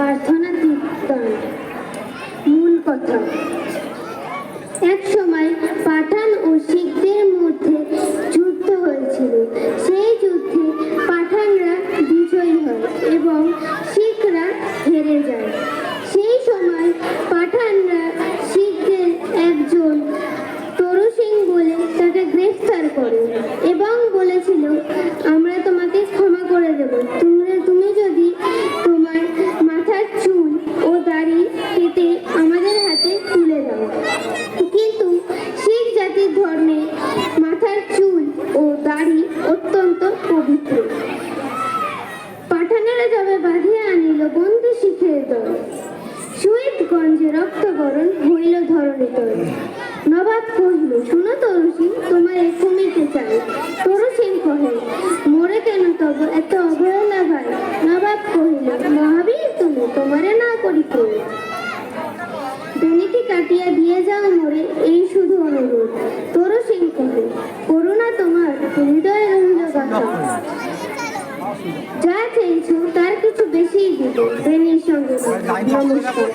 প্রার্থনা কীর্তন। মূল কথা। এক সময় পাঠান ও শিখদের মধ্যে যুদ্ধ হয়েছিল। সেই যুদ্ধে পাঠানরা বিজয়ী হয় এবং শিখরা হেরে যায়। সেই সময় পাঠানরা শিখদের একজন তরু সিং বলে তাকে গ্রেফতার করে। গাড়ি পেতে আমাদের হাতে তুলে কিন্তু শিখ জাতির ধর্মে মাথার চুল ও দাড়ি অত্যন্ত পবিত্র। যাবে আনিল বন্ধু শিখের দল। সুয়েতগঞ্জে রক্তবরণ হইল নবাব কহিল, শুনো তরুষী তোমার কমিতে চাই। তরুষীন কহিল মোরে কেন তব এত অবহেলা ভাই? নবাব কহিল, মহাবীর তুমি, তোমারে না কই দুর্নীতি কাটিয়া দিয়ে যাও মোরে, এই শুধু অনুরোধ। তোরও সেই কবে করুণা তোমার হৃদয় রহিল যা চেয়েছো তার কিছু বেশিই দিব সঙ্গে নমস্কার